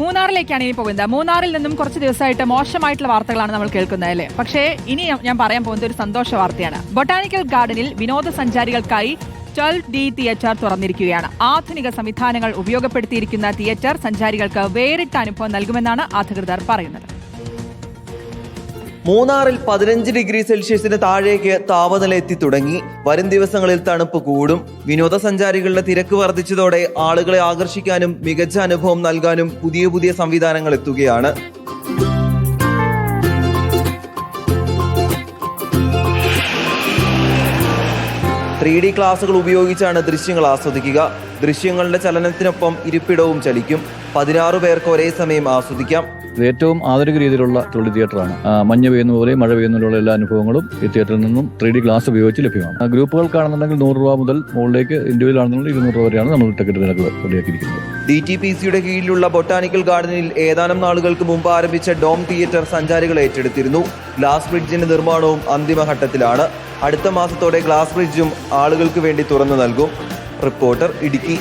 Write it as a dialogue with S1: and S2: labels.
S1: മൂന്നാറിലേക്കാണ് ഇനി പോകുന്നത്. മൂന്നാറിൽ നിന്നും കുറച്ച് ദിവസമായിട്ട് മോശമായിട്ടുള്ള വാർത്തകളാണ് നമ്മൾ കേൾക്കുന്നത് അല്ലേ? പക്ഷേ ഇനി ഞാൻ പറയാൻ പോകുന്നത് ഒരു സന്തോഷ വാർത്തയാണ്. ബൊട്ടാനിക്കൽ ഗാർഡനിൽ വിനോദസഞ്ചാരികൾക്കായി ട്വൽവ് ഡി തിയേറ്റർ തുറന്നിരിക്കുകയാണ്. ആധുനിക സംവിധാനങ്ങൾ ഉപയോഗപ്പെടുത്തിയിരിക്കുന്ന തിയേറ്റർ സഞ്ചാരികൾക്ക് വേറിട്ട അനുഭവം നൽകുമെന്നാണ് അധികൃതർ പറയുന്നത്.
S2: മൂന്നാറിൽ പതിനഞ്ച് ഡിഗ്രി സെൽഷ്യസിന് താഴേക്ക് താപനില എത്തി തുടങ്ങി. വരും ദിവസങ്ങളിൽ തണുപ്പ് കൂടും. വിനോദസഞ്ചാരികളുടെ തിരക്ക് വർദ്ധിച്ചതോടെ ആളുകളെ ആകർഷിക്കാനും മികച്ച അനുഭവം നൽകാനും പുതിയ പുതിയ സംവിധാനങ്ങൾ എത്തുകയാണ്. ത്രീ ഡി ക്ലാസുകൾ ഉപയോഗിച്ചാണ് ദൃശ്യങ്ങൾ ആസ്വദിക്കുക. ദൃശ്യങ്ങളുടെ ചലനത്തിനൊപ്പം ഇരിപ്പിടവും ചലിക്കും. പതിനാറ് പേർക്ക് ഒരേ സമയം ആസ്വദിക്കാം.
S3: ഏറ്റവും ആധുനിക രീതിയിലുള്ള തൊഴിൽ തിയേറ്ററാണ്. മഞ്ഞ് പെയ്യുന്ന പോലെ മഴ പെയ്യുന്നതിലുള്ള എല്ലാ അനുഭവങ്ങളും ഈ തിയേറ്ററിൽ നിന്നും ത്രീ ഡി ഗ്ലാസ് ഉപയോഗിച്ച് ലഭ്യമാണ്. ഗ്രൂപ്പുകൾ ഗ്രൂപ്പുകൾക്കാണെന്നുണ്ടെങ്കിൽ നൂറ് രൂപ മുതൽ മുകളിലേക്ക് ഇൻഡിവിജ്വൽ ആണെന്നുണ്ടെങ്കിൽ ഇരുന്നൂറ് രൂപ വരെയാണ് നമ്മൾ ടിക്കറ്റ് നിരക്ക് റെഡിയാക്കിയിരിക്കുന്നത്
S2: ഡി ടി പി സിയുടെ കീഴിലുള്ള ബൊട്ടാനിക്കൽ ഗാർഡനിൽ ഏതാനും നാളുകൾക്ക് മുമ്പ് ആരംഭിച്ച ഡോം തിയേറ്റർ സഞ്ചാരികൾ ഏറ്റെടുത്തിരുന്നു. ഗ്ലാസ് ബ്രിഡ്ജിന്റെ നിർമ്മാണവും അന്തിമഘട്ടത്തിലാണ്. അടുത്ത മാസത്തോടെ ഗ്ലാസ് ബ്രിഡ്ജും ആളുകൾക്ക് വേണ്ടി തുറന്നു നൽകും. റിപ്പോർട്ടർ ഇടുക്കി.